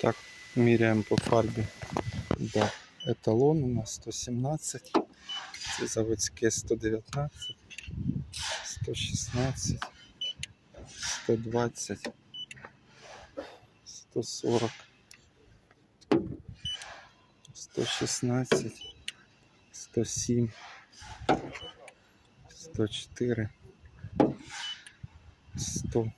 Так, міряємо по фарбі. Да. Еталон у нас 117, це заводське 119, 116, 120, 140, 116, 107, 104, 100,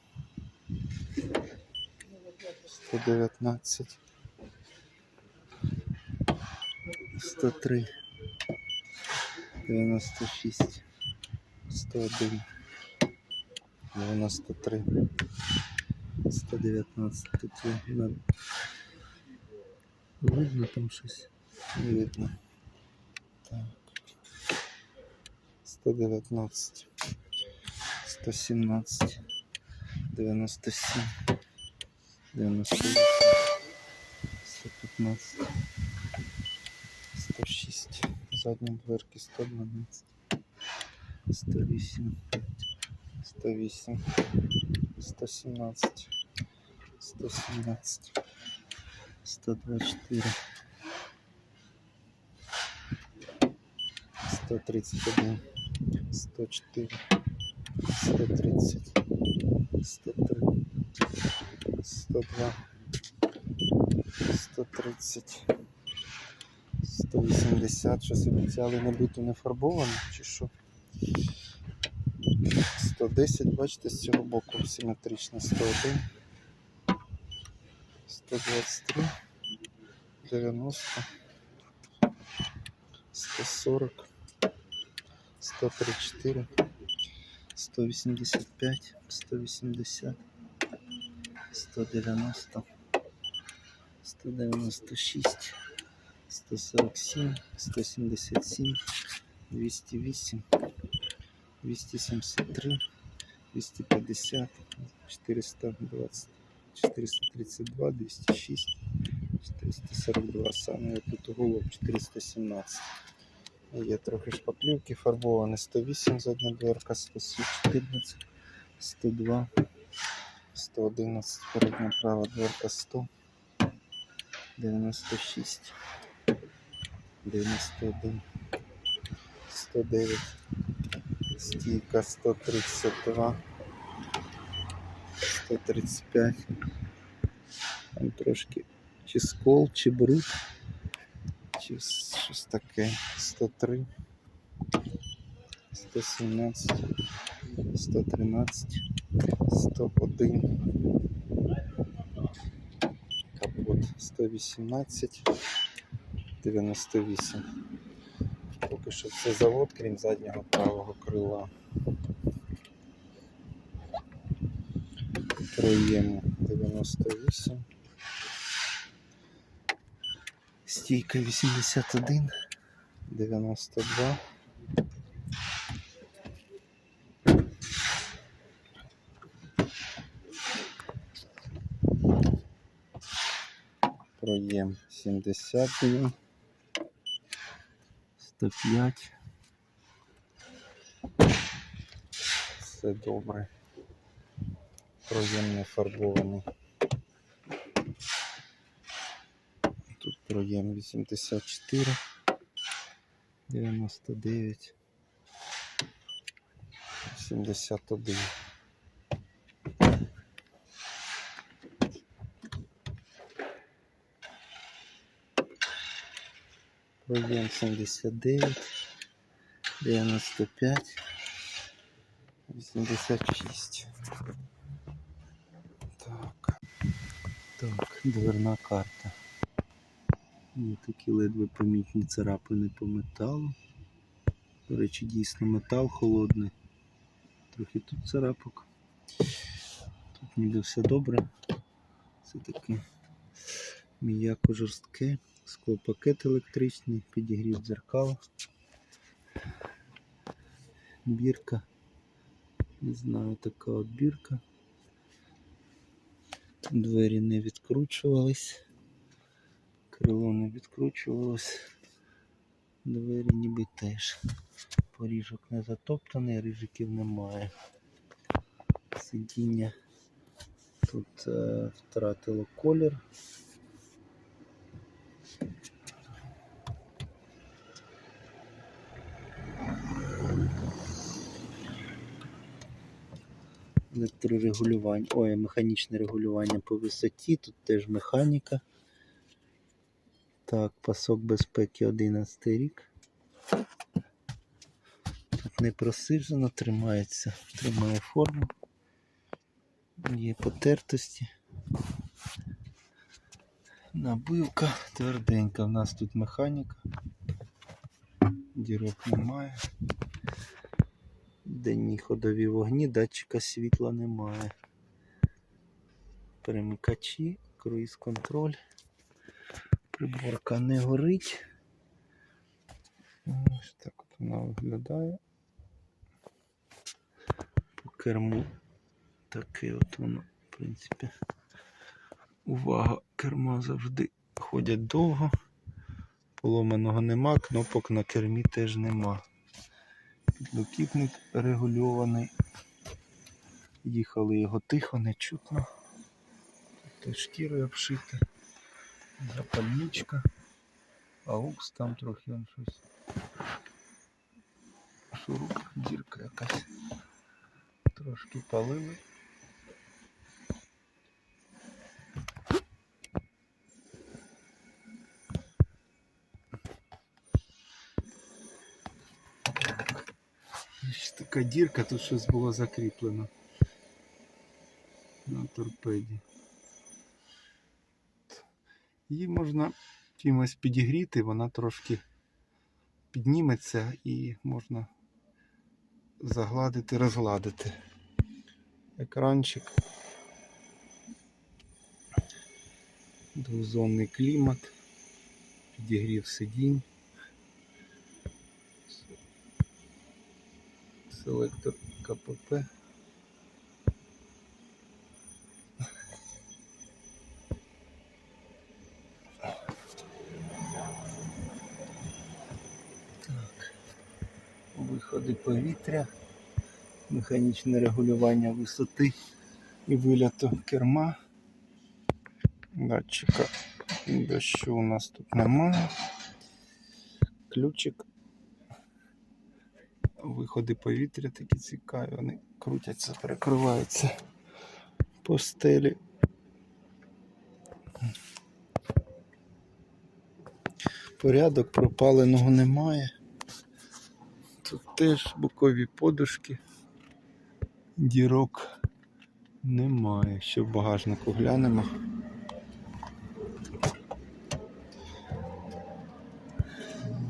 119, 103, 96, 101, 93, 119. Тут на... видно там щось? Видно. Так. 119, 117, 97, 98, 115, 106, задні дверки 112, 108, 108, 117, 117, 124, 131, 104, 130, 103, 102, 130, 180, щось обіцяли не бути не фарбованим, чи що? 110, бачите, з цього боку симетрично. 101, 123, 90, 140, 134, 185, 180, 190, 196, 147, 177, 208, 273, 250, 420, 432, 206, 442. Саме тут голуб 417. Є трохи шпаклівки фарбовані 108 задня дверка, 114, 102, 111, передня права дверка 100, 96, 91, 109, стійка 132, 135. Там трошки чи скол, чи бруд, чи щось таке. 103, 117, 113, 101. Капот 118, 98. Поки що це завод, крім заднього правого крила. Проєму 98. Стійка 81, 92. Проєм 71, 105. Все добре. Проєм не фарбований. Тут проєм 84, 99, 71. Проєм 79, 95, 86. Так. Так, дверна карта. Є такі ледве помітні царапини по металу. До речі, дійсно метал холодний. Трохи тут царапок. Тут ніби все добре. Це таке м'яко жорстке. Склопакет електричний, підігрів дзеркал. Бірка. Не знаю, така от бірка. Двері не відкручувались. Крило не відкручувалось. Двері ніби теж. Поріжок не затоптаний, рижиків немає. Сидіння тут е, втратило колір. Електрорегулювання, ой, механічне регулювання по висоті, тут теж механіка. Так, пасок безпеки 11 рік. Тут не просижено, тримається, тримає форму. Є потертості. Набивка тверденька. У нас тут механіка. Дірок немає. Денні ходові вогні, датчика світла немає. Перемикачі, круїз контроль. Приборка не горить. Ось так от вона виглядає. По керму таке от воно, в принципі. Увага, керма завжди ходять довго. Поломаного нема, кнопок на кермі теж нема. Підлокітник регульований. Їхали його тихо, не чутно. Тут шкірою обшити, Запальничка. Аукс там трохи он щось. Шуруп, дірка якась. Трошки палили. Така дірка, тут щось було закріплено на торпеді. Її можна чимось підігріти, вона трошки підніметься і можна загладити, розгладити. Екранчик. Двозонний клімат, підігрів сидінь. Селектор КПП. Так. Виходи повітря, механічне регулювання висоти і виляту керма. Датчика дощу у нас тут немає. Ключик виходи повітря такі цікаві, вони крутяться, перекриваються по стелі. Порядок пропаленого немає. Тут теж бокові подушки, дірок немає. Ще в багажнику глянемо.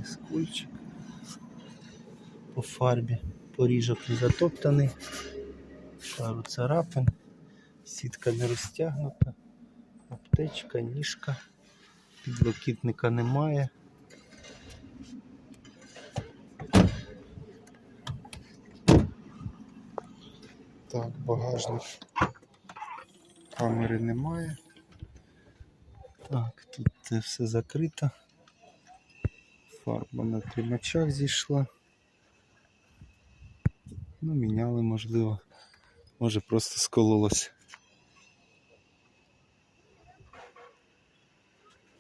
Скульчик по фарбі. Поріжок не затоптаний, пару царапин, сітка не розтягнута, аптечка, ніжка, підлокітника немає. Так, багажник. Камери немає. Так, тут все закрито. Фарба на тримачах зійшла. Ну, міняли, можливо. Може просто скололось.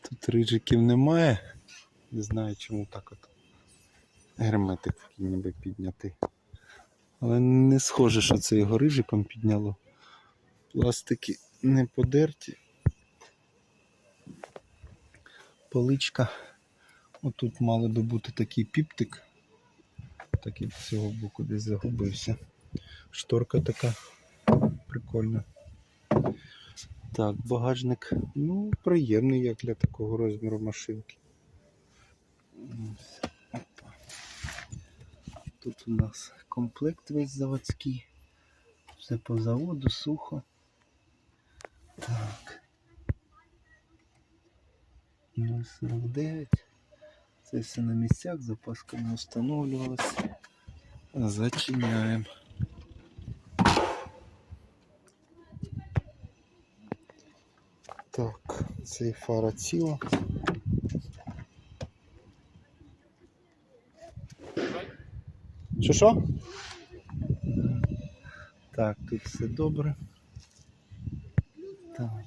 Тут риджиків немає. Не знаю чому так от. Герметик такий ніби піднятий. Але не схоже, що це його рижиком підняло. Пластики не подерті. Поличка. Отут мали би бути такий піптик. Так і з цього боку десь загубився. Шторка така прикольна. Так, багажник, ну, приємний, як для такого розміру машинки. Тут у нас комплект весь заводський. Все по заводу, сухо. Так. 0,49. Це все на місцях, запаска не встановлювалася. Зачиняємо. Так, це і фара ціла. Що що? Так, тут все добре. Так.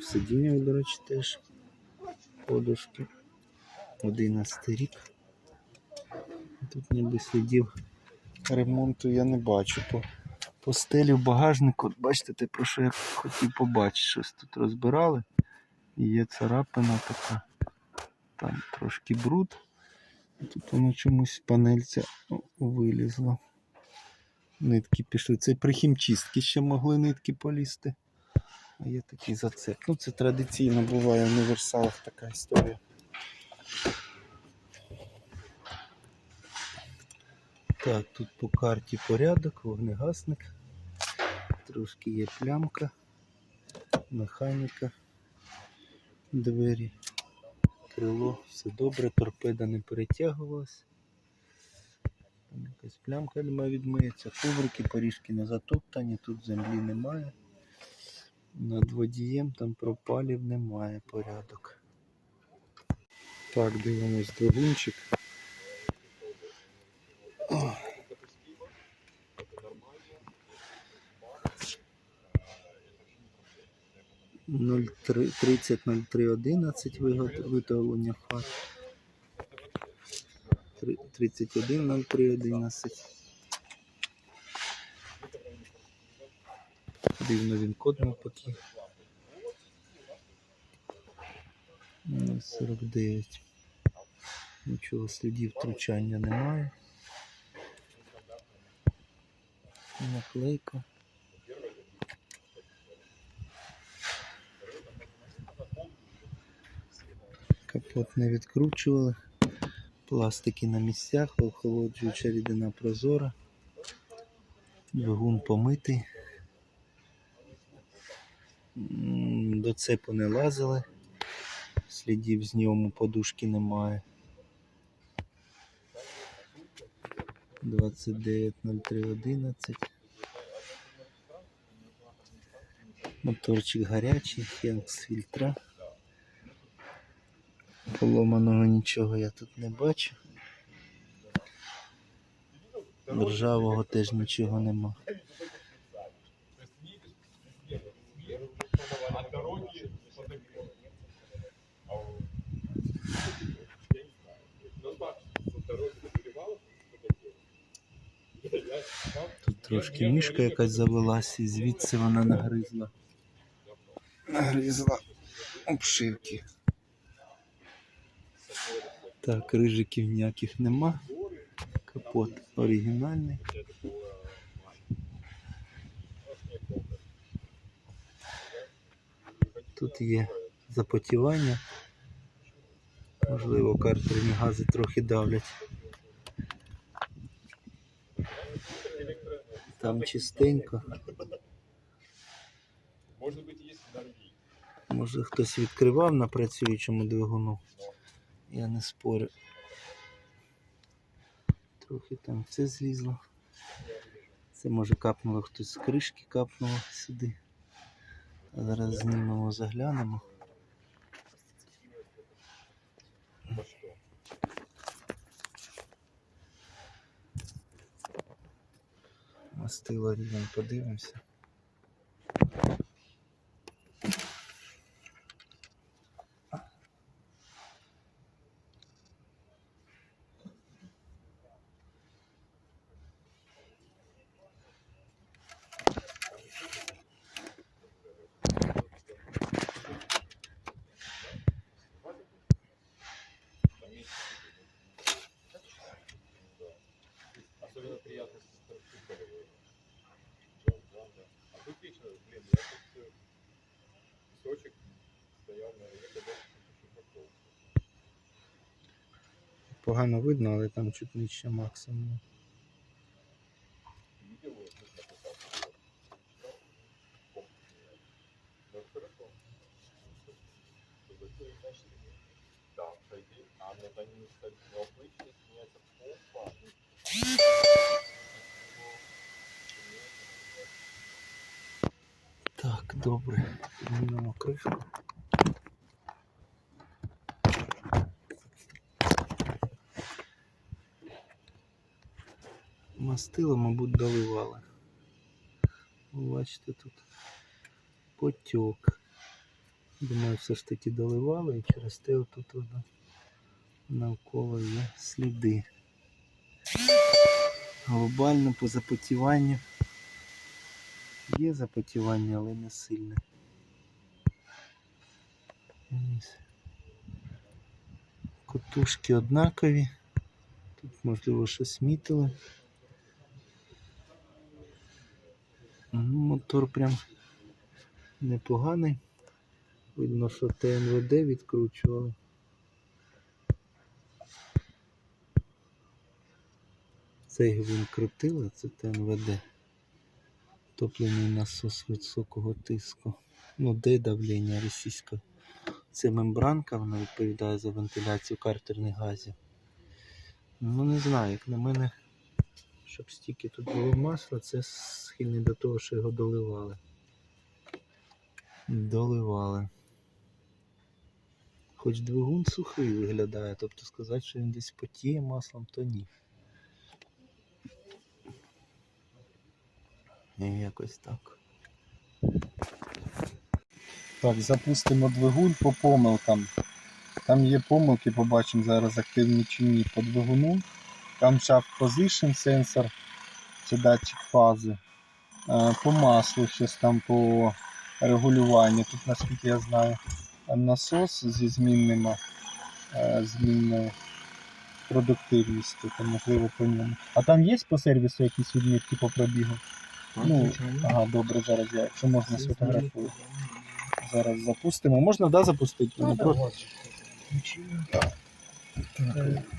сидіння, до речі, теж подушки. 11 рік. Тут ніби слідів ремонту я не бачу. По, по стелі в багажнику, от бачите, те, про що я хотів побачити, щось тут розбирали. І є царапина така. Там трошки бруд. Тут воно чомусь панельця вилізла. Нитки пішли. Це при хімчистці ще могли нитки полізти. А є такий зацеп. Ну це традиційно буває в універсалах така історія. Так, тут по карті порядок, вогнегасник. Трошки є плямка, механіка, двері, крило, все добре, торпеда не перетягувалась. Там якась плямка немає відмиється, коврики, поріжки не затоптані, тут землі немає. Над водієм там пропалів немає порядок. Так, дивимось двигунчик. О. Нуль три- 30.03.11 вигот- виготовлення фар. Три- 31.03.11. Дивно він код навпаки. Ну, 49. Нічого слідів втручання немає. Наклейка. Капот не відкручували. Пластики на місцях, охолоджуюча рідина прозора. Двигун помитий. До цепу не лазили. Слідів з ньому подушки немає. 29.03.11. Моторчик гарячий, хенк з фільтра. Поломаного нічого я тут не бачу. Ржавого теж нічого нема. Трошки мішка якась завелась і звідси вона нагризла. Нагризла обшивки. Так, рижиків ніяких нема. Капот оригінальний. Тут є запотівання. Можливо, картерні гази трохи давлять. Там чистенько. Може хтось відкривав на працюючому двигуну. Я не спорю. Трохи там це злізло. Це може капнуло хтось з кришки, капнуло сюди. А зараз знімемо, заглянемо. Мастило рівень, подивимося. погано видно, але там чуть нижче максимум. Так, добре, піднімемо кришку. Мастило, мабуть, доливали. Бачите, тут потік. Думаю, все ж таки доливали і через те отут воно навколо є сліди. Глобально по запотіванню. Є запотівання, але не сильне. Котушки однакові. Тут можливо щось мітили. Ну, Мотор прям непоганий. Видно, що ТНВД відкручували. Цей гвинт крутили, це ТНВД. Топливний насос високого тиску. Ну, де давлення російське. Це мембранка, вона відповідає за вентиляцію картерних газів. Ну не знаю, як на мене, щоб стільки тут було масла, це схильний до того, що його доливали. Доливали. Хоч двигун сухий виглядає, тобто сказати, що він десь потіє маслом, то ні. І якось так. Так, запустимо двигун по помилкам. Там є помилки, побачимо зараз активні чи ні по двигуну. Там shaft position sensor, це датчик фази. Е, По маслу щось там по регулюванню. Тут, наскільки я знаю, насос зі змінними, е, змінною продуктивністю, то можливо по ньому. А там є по сервісу якісь відмітки по пробігу? Ну, ага, добре, зараз я, якщо можна сфотографую. Зараз запустимо. Можна, да, запустити? Не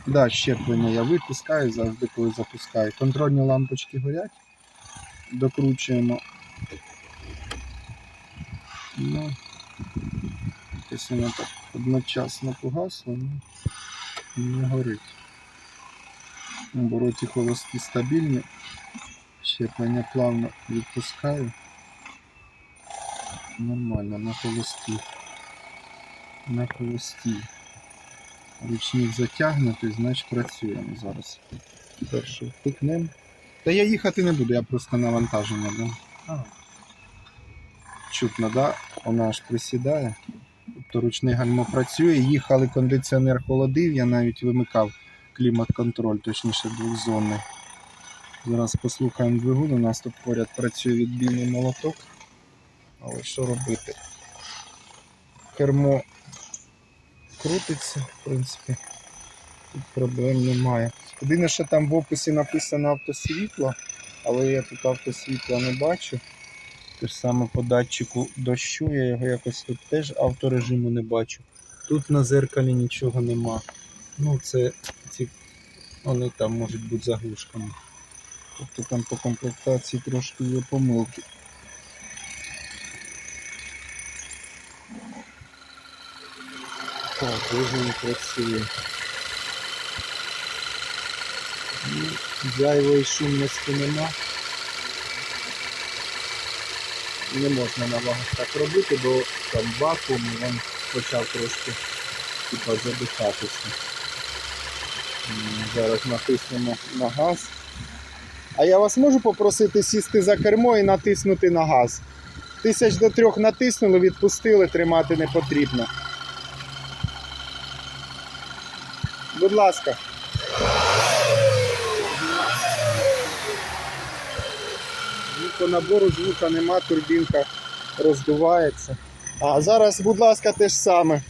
Да, щеплення я випускаю завжди, коли запускаю. Контрольні лампочки горять. Докручуємо. Ну, якось воно так одночасно погасло, ну, не горить. Обороті холості стабільні. Щеплення плавно відпускаю. Нормально, на холості. На холості. Ручник затягнутий, значить працюємо зараз. Перше втикнемо. Та я їхати не буду, я просто навантаження дам. А. Чутно, да? Вона аж присідає. Тобто ручний гальмо працює, їхали, кондиціонер холодив, я навіть вимикав клімат-контроль, точніше двохзонний. Зараз послухаємо двигун, у нас тут поряд працює відбійний молоток. Але що робити? Кермо крутиться, в принципі, тут проблем немає. Єдине, що там в описі написано автосвітло, але я тут автосвітла не бачу. Те ж саме по датчику дощу, я його якось тут теж авторежиму не бачу. Тут на зеркалі нічого нема. Ну, це ці вони там можуть бути заглушками. Тобто там по комплектації трошки є помилки. Так, двигун працює. Ну, Зайвої шумності нема. Не можна на вагах так робити, бо там вакуум він почав трошки типа задихатися. Зараз натиснемо на газ. А я вас можу попросити сісти за кермо і натиснути на газ. Тисяч до трьох натиснули, відпустили, тримати не потрібно. Будь ласка. Звуку набору звука нема, турбінка роздувається. А зараз, будь ласка, те ж саме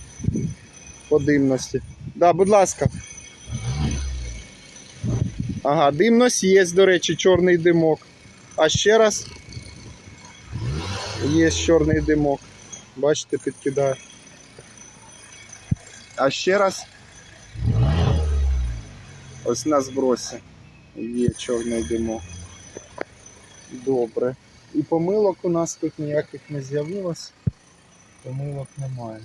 по димності. Да, будь ласка. Ага, димність є, до речі, чорний димок. А ще раз є чорний димок. Бачите, підкидаю. А ще раз. Ось на збросі є чорний димок. Добре. І помилок у нас тут ніяких не з'явилось. Помилок немає.